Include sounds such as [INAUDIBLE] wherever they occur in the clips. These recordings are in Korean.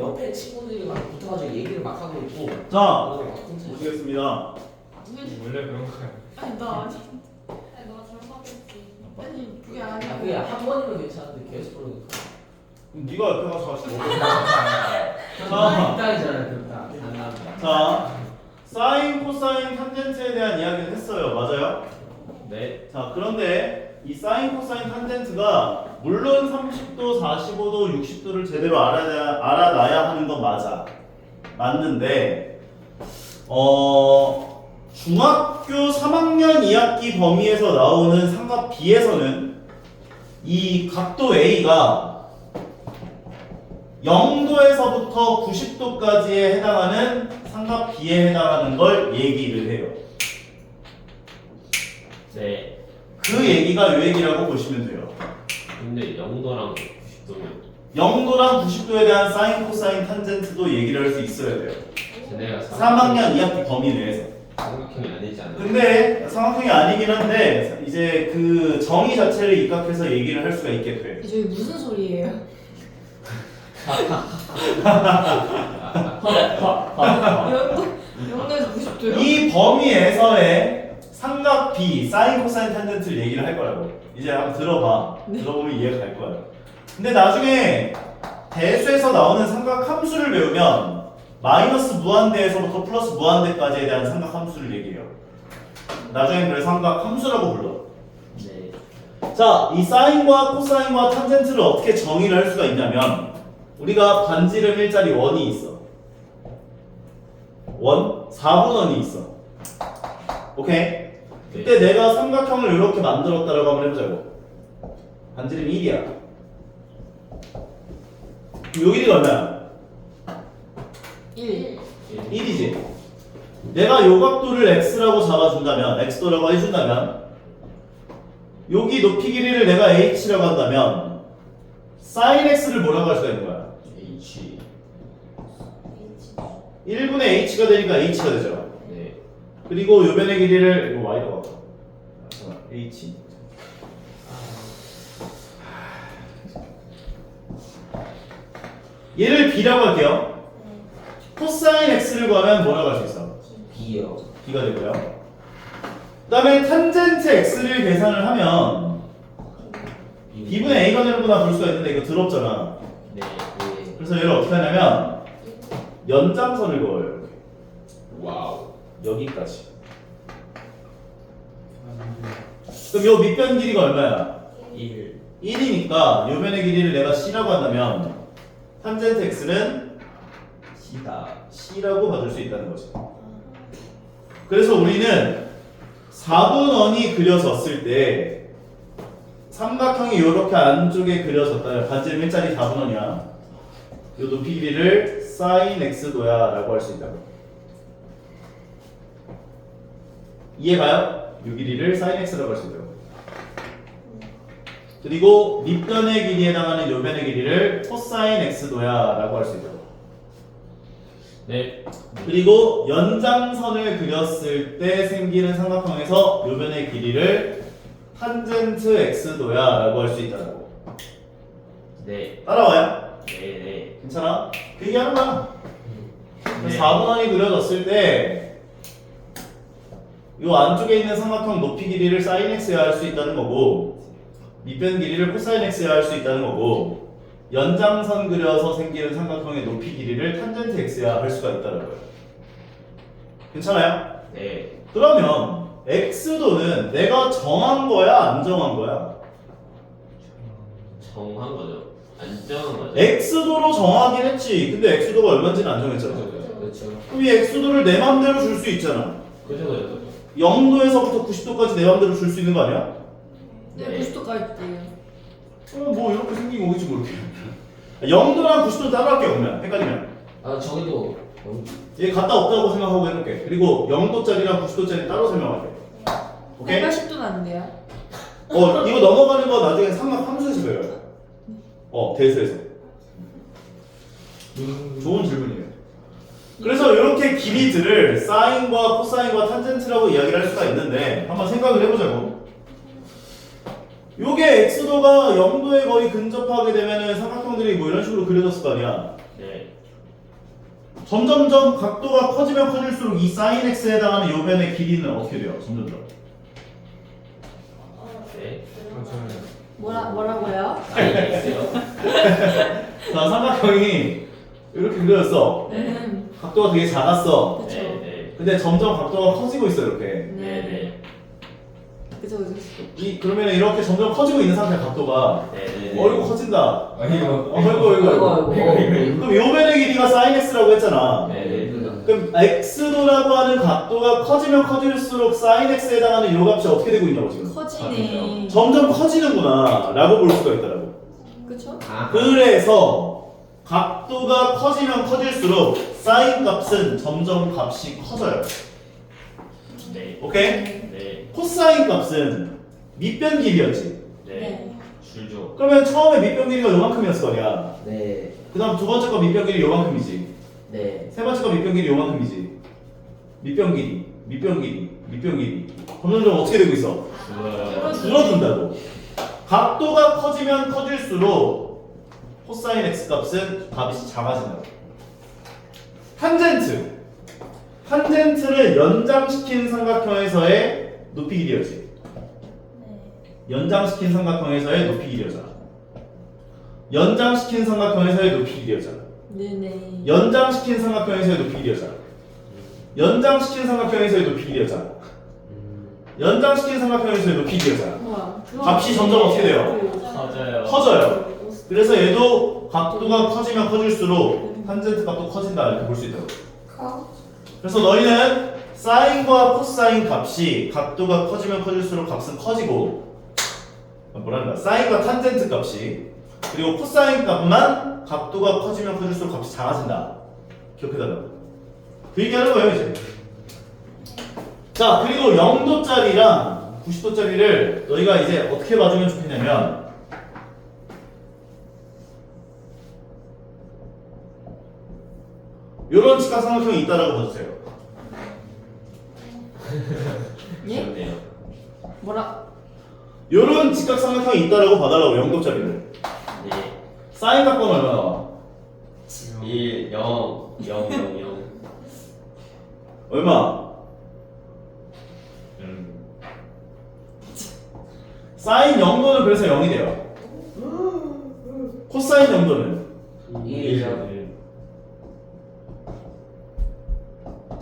옆에 친구들이 막 붙어가지고 얘기를 막 하고 있고 자, 그러고 막 혼자 보시겠습니다. 원래 그런 거야. 아니 나 아니 아니 너가 잘못했지. 아니 그게 아, 아니야. 그게 한 번이면 괜찮은데 계속 그러니까 네가 옆에 가서 같이 먹어. 아, 극단이잖아요 극단 자, 사인, 코사인, 탄젠트에 대한 이야기를 했어요. 맞아요? 네. 자, 그런데 이 사인, 코사인, 탄젠트가 물론 30도, 45도, 60도를 제대로 알아야, 알아놔야 하는 건 맞아. 맞는데, 어, 중학교 3학년 2학기 범위에서 나오는 삼각 B에서는 이 각도 A가 0도에서부터 90도까지에 해당하는 삼각 B에 해당하는 걸 얘기를 해요. 네. 그 얘기가 요 얘기라고 보시면 돼요. 근데 0도랑 90도면 0도랑 90도에 대한 사인, 코사인, 탄젠트도 얘기를 할 수 있어야 돼요. 쟤네가 3학년 2학기 범위 내에서. 삼각형이 아니지 않나요? 근데 삼각형이 아니긴 한데 이제 그 정의 자체를 입각해서 얘기를 할 수가 있게 돼. 저기 무슨 소리예요? 영도 영도에서 90도요? 이 범위에서의 삼각 B, 사인, 코사인, 탄젠트를 얘기를 할 거라고. 이제 한번 들어봐. 들어보면 이해가 갈 거야. 근데 나중에 대수에서 나오는 삼각 함수를 배우면 마이너스 무한대에서부터 플러스 무한대까지에 대한 삼각 함수를 얘기해요. 나중에 그걸 삼각 함수라고 불러. 네 자, 이 사인과 코사인과 탄젠트를 어떻게 정의를 할 수가 있냐면 우리가 반지름 일자리 원이 있어. 원, 4분 원이 있어. 오케이? 그때 내가 삼각형을 이렇게 만들었다라고 한번 해보자고. 반지름 1이야. 요 길이가 얼마야? 1 1이지. 내가 요 각도를 x라고 잡아준다면, x도라고 해준다면, 여기 높이 길이를 내가 h라고 한다면, sin x를 뭐라고 할 수가 있는 거야? H. 1분의 h가 되니까 h가 되죠. 네. 그리고 요 변의 길이를 y라고 할까? 잠깐만, h. 얘를 b라고 할게요. 코사인 x를 구하면 뭐라고 할 수 있어? B요 b가 되고요. 그 다음에 탄젠트 x를 계산을 하면 b분의 a가 되는구나 볼 수가 있는데 이거 더럽잖아. 네 네. 그래서 얘를 어떻게 하냐면 연장선을 그어요. 이렇게. 와우. 여기까지. 그럼 요 밑변 길이가 얼마야? 1 1이니까 요 변의 길이를 내가 c라고 한다면 탄젠트 x는 C다 c라고 받을 수 있다는 거지. 그래서 우리는 4분원이 그려졌을 때 삼각형이 이렇게 안쪽에 그려졌다면 반지름 일자리 4분원이야. 요 높이 길이를 sin x도야 라고 할 수 있다고. 이해가요? 요 길이를 sin x라고 할 수 있다고. 그리고 밑변의 길이에 해당하는 요 변의 길이를 cosine x도야 라고 할 수 있다고. 네. 그리고 연장선을 그렸을 때 생기는 삼각형에서 요 변의 길이를 탄젠트 x도야 라고 할 수 있다고 네. 따라와요? 네. 네. 괜찮아? 그 얘기하는 거야 네. 4분원이 그려졌을 때 요 안쪽에 있는 삼각형 높이 길이를 sin x야 할 수 있다는 거고 밑변 길이를 코사인 x야 할 수 있다는 거고 연장선 그려서 생기는 삼각형의 높이 길이를 탄젠트 x야 할 수가 있다는 거예요 괜찮아요? 네. 그러면 x도는 내가 정한 거야 안 정한 거야? 정한 거죠. 안 정한 거죠. x도로 정하긴 했지 근데 x도가 얼마인지는 안 정했잖아 그렇죠 그럼 이 x도를 내 맘대로 줄 수 있잖아 그죠, 그죠. 0도에서부터 90도까지 내 맘대로 줄 수 있는 거 아니야? 네 네. 90도까지 돼요 어, 뭐 이렇게 생긴 거겠지 모르게 0도랑 90도 따로 할게 그러면 헷갈리면 아 저기도 영- 얘 갔다 없다고 생각하고 해놓을게 그리고 0도짜리랑 90도짜리 따로 설명할게 오케이? 180도는 안 돼요? 어 이거 넘어가는 거 나중에 삼각 함수에서 배워요 어 대수에서 좋은 질문이에요 그래서 이렇게 길이들을 사인과 코사인과 탄젠트라고 이야기를 할 수가 있는데 한번 생각을 해보자고 요게 x도가 0도에 거의 근접하게 되면은 삼각형들이 뭐 이런 식으로 그려졌을 거 아니야 네. 점점점 각도가 커지면 커질수록 이 sin x에 해당하는 요 변의 길이는 어떻게 돼요? 점점점. 네. 뭐라 뭐라고요? X요. [LAUGHS] 자, 삼각형이 이렇게 그려졌어. 음. 각도가 되게 작았어. 그쵸. 네, 네. 근데 점점 각도가 커지고 있어 이렇게. 네, 네. 네. 그쵸 그쵸. 이 그러면 이렇게 점점 커지고 있는 상태 각도가 네, 네. 어이구 커진다. 아이고 어, 어이구 어이구 어이구. 그럼 요 변의 길이가 sin x라고 했잖아. 네, 네. 그럼 x도라고 하는 각도가 커지면 커질수록 sin x에 해당하는 요 값이 어떻게 되고 있냐고 지금. 커지네. 점점 커지는구나 라고 볼 수가 있더라고. 그쵸? 아 그래서 각도가 커지면 커질수록 sin 값은 점점 값이 커져요. 네. 오케이? 네. 코사인 값은 밑변 길이였지. 네. 줄죠. 그러면 처음에 밑변 길이가 요만큼이었을 거냐. 네그 다음 두 번째 거 밑변 길이 요만큼이지. 네. 세 번째 거 밑변 길이 요만큼이지. 밑변 길이, 밑변 길이, 밑변 길이. 점점점 어떻게 되고 있어? 줄어든다고. 각도가 커지면 커질수록 코사인 x 값은 값이 작아진다고. 탄젠트. 탄젠트를 연장시킨 삼각형에서의 높이 길이였지. 연장시킨 삼각형에서의 높이 길이였잖아. 연장시킨 삼각형에서의 높이 길이였잖아. 네네. 연장시킨 삼각형에서의 높이 길이였잖아. 연장시킨 삼각형에서의 높이 길이었잖아. 연장시킨 삼각형에서의 높이 길이었잖아. 우와. 값이 점점 어떻게 돼요? 커져요. 커져요. 그래서 얘도 각도가 커지면 커질수록 탄젠트 값도 커진다 이렇게 볼 수 있다고. 그래서 너희는 사인과 코사인 값이 각도가 커지면 커질수록 값은 커지고 거야? 사인과 탄젠트 값이 그리고 코사인 값만 각도가 커지면 커질수록 값이 작아진다. 기억해달라고. 그 얘기하는 거예요 이제. 자 그리고 0도짜리랑 90도짜리를 너희가 이제 어떻게 봐주면 좋겠냐면 요런 직각삼각형이 있다라고 봐주세요. 예? 좋네요. 뭐라? 요런 직각 삼각형이 있다라고 봐달라고 0도짜리를. 네. 사인 각도는 얼마 나와? 1, 0, 0, 0, 0. 얼마? 음. 사인 0도는 그래서 0이 돼요. 코사인 0도는 일이요.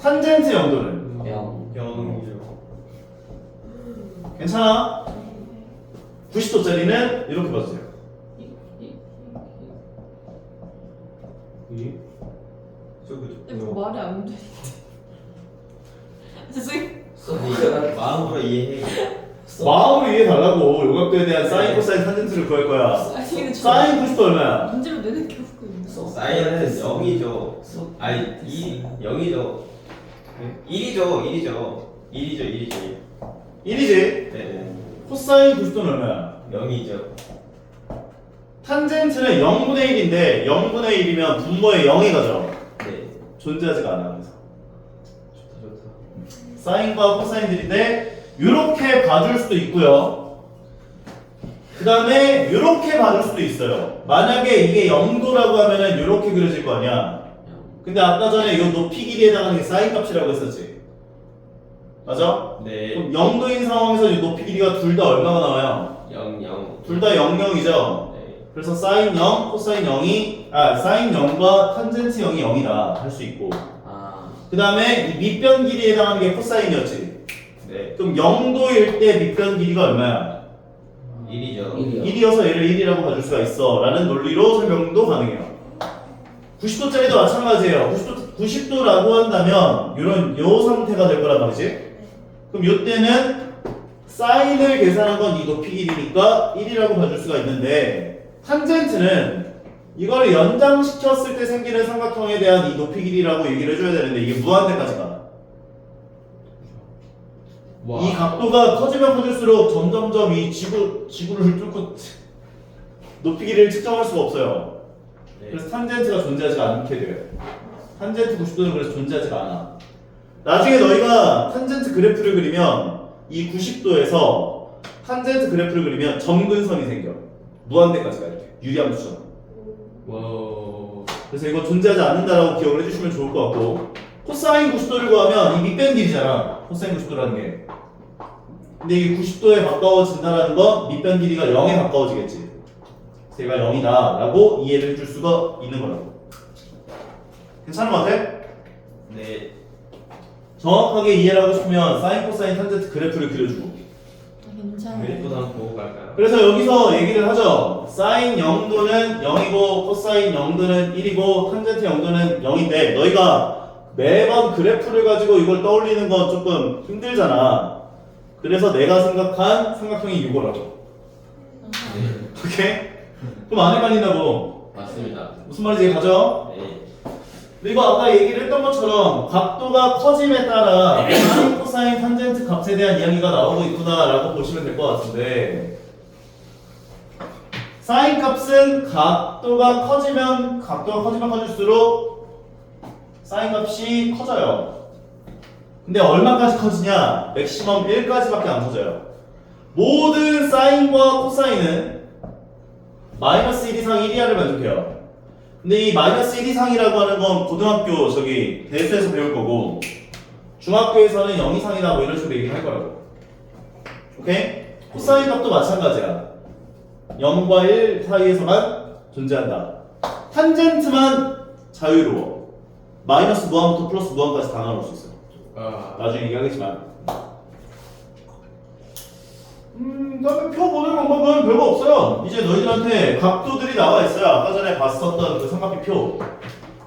탄젠트 0도는 영 0이죠. 괜찮아? 90도짜리는 이렇게 봐주세요. 이거 말이 안 돼. [LAUGHS] 죄송해요. 소리가 마음으로 이해해. 마음으로 이해해 달라고 요각도에 대한 사인 코사인 탄젠트를 구할 거야. 아니 이거 저 사인 90도 얼마야? 문제로 내는 게 없고 있네. 사인은 0이죠. 아니, 2, 0이죠. 1이죠, 1이죠. 1이죠, 1이죠. 1이지. 네, 코사인 90도는 얼마야? 0이죠. 탄젠트는 0분의 1인데 0분의 1이면 분모에 0이 가죠. 네. 존재하지가 않아. 그래서. 좋다, 좋다. 사인과 코사인들인데 이렇게 봐줄 수도 있고요. 그 다음에 이렇게 봐줄 수도 있어요. 만약에 이게 0도라고 하면은 이렇게 그려질 거 아니야. 근데 아까 전에 이 높이 길이에 해당하는 게 사인 값이라고 했었지. 맞아? 네. 그럼 0도인 상황에서 이 높이 길이가 둘 다 얼마가 나와요? 0, 0. 둘 다 0, 0이죠. 네. 그래서 사인 0, 코사인 0이 아 사인 0과 탄젠트 0이 0이다 할수 있고 아 그 다음에 이 밑변 길이에 해당하는 게 코사인이었지 네. 그럼 0도일 때 밑변 길이가 얼마야? 1이죠. 일이요. 1이어서 얘를 1이라고 봐줄 수가 있어 라는 논리로 설명도 가능해요 90도짜리도 마찬가지예요 90도, 90도라고 한다면 이런 요 상태가 될 거란 말이지 그럼 이때는 사인을 계산한 건 이 높이 길이니까 1이라고 봐줄 수가 있는데 탄젠트는 이거를 연장시켰을 때 생기는 삼각형에 대한 이 높이 길이라고 얘기를 해줘야 되는데 이게 무한대까지 가. 이 각도가 커지면 커질수록 점점점 이 지구 지구를 뚫고 [LAUGHS] 높이 길이를 측정할 수가 없어요. 네. 그래서 탄젠트가 존재하지 않게 돼요. 탄젠트 90도는 그래서 존재하지가 않아. 나중에 너희가 탄젠트 그래프를 그리면 이 90도에서 탄젠트 그래프를 그리면 점근선이 생겨. 무한대까지 가 이렇게 유리함 수처럼. 와우. 그래서 이거 존재하지 않는다라고 기억을 해주시면 좋을 것 같고 코사인 90도를 구하면 이 밑변 길이잖아 코사인 90도라는 게 근데 이게 90도에 가까워진다는 건 밑변 길이가 0에 가까워지겠지 얘가 0이다 라고 이해를 해줄 수가 있는 거라고 괜찮은 것 같아? 네. 정확하게 이해를 하고 싶으면 사인 코사인 탄젠트 그래프를 그려주고 괜찮아요. 그래프도 보고 갈까요? 그래서 여기서 얘기를 하죠. 사인 0도는 0이고 코사인 0도는 1이고 탄젠트 0도는 0인데 너희가 매번 그래프를 가지고 이걸 떠올리는 건 조금 힘들잖아. 그래서 내가 생각한 삼각형이 이거라고. 오케이? 그럼 안 헷갈린다고. 맞습니다. 무슨 말인지 가죠? 네. 그리고 아까 얘기를 했던 것처럼 각도가 커짐에 따라 사인, 코사인, 탄젠트 값에 대한 이야기가 나오고 있구나라고 보시면 될 것 같은데 사인 값은 각도가 커지면 각도가 커지면 커질수록 사인 값이 커져요. 근데 얼마까지 커지냐? 맥시멈 1까지밖에 안 커져요. 모든 사인과 코사인은 마이너스 1 이상 1 이하를 만족해요. 근데 이 마이너스 1 이상이라고 하는 건 고등학교 저기 대수에서 배울 거고 중학교에서는 0 이상이다 뭐 이런 식으로 얘기를 할 거라고. 오케이? 코사인 값도 마찬가지야. 0과 1 사이에서만 존재한다. 탄젠트만 자유로워. 마이너스 무한부터 플러스 무한까지 다 나눌 수 있어. 아, 나중에 얘기하겠지만 음, 표 보는 방법은 별거 없어요. 이제 너희들한테 각도들이 나와 있어요. 아까 전에 봤었던 그 삼각비 표.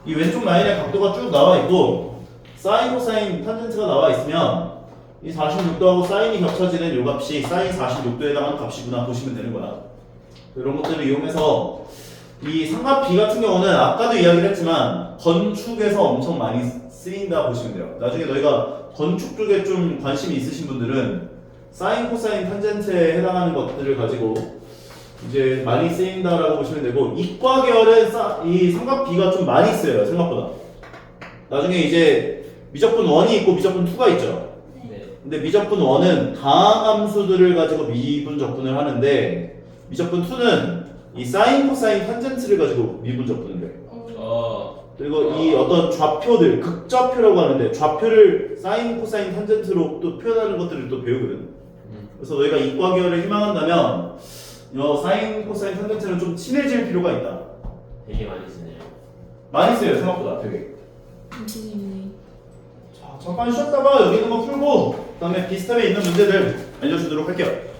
이 왼쪽 라인에 각도가 쭉 나와 있고 사인, 코사인, 탄젠트가 나와 있으면 이 46도하고 사인이 겹쳐지는 요 값이 사인 46도에 해당하는 값이구나 보시면 되는 거야. 이런 것들을 이용해서 이 삼각비 같은 경우는 아까도 이야기를 했지만 건축에서 엄청 많이 쓰인다 보시면 돼요. 나중에 너희가 건축 쪽에 좀 관심이 있으신 분들은 사인, 코사인, 탄젠트에 해당하는 것들을 가지고 이제 많이 쓰인다라고 보시면 되고 이과 계열은 사- 이 삼각비가 좀 많이 쓰여요 생각보다. 나중에 이제 미적분 1이 있고 미적분 2가 있죠. 네. 근데 미적분 1은 다항함수들을 가지고 미분 적분을 하는데 미적분 2는 이 사인, 코사인, 탄젠트를 가지고 미분 적분을 해요. 어, 그리고 이 어떤 좌표들, 극좌표라고 하는데 좌표를 사인, 코사인, 탄젠트로 또 표현하는 것들을 또 배우거든. 그래서 너희가 이과 계열을 희망한다면 이 사인, 코사인, 탄젠트는 좀 친해질 필요가 있다. 되게 많이 쓰네요. 많이 써요 생각보다 되게. 선생님이 자 잠깐 쉬었다가 여기 있는 거 풀고 그다음에 비스탑에 있는 문제들 알려주도록 할게요.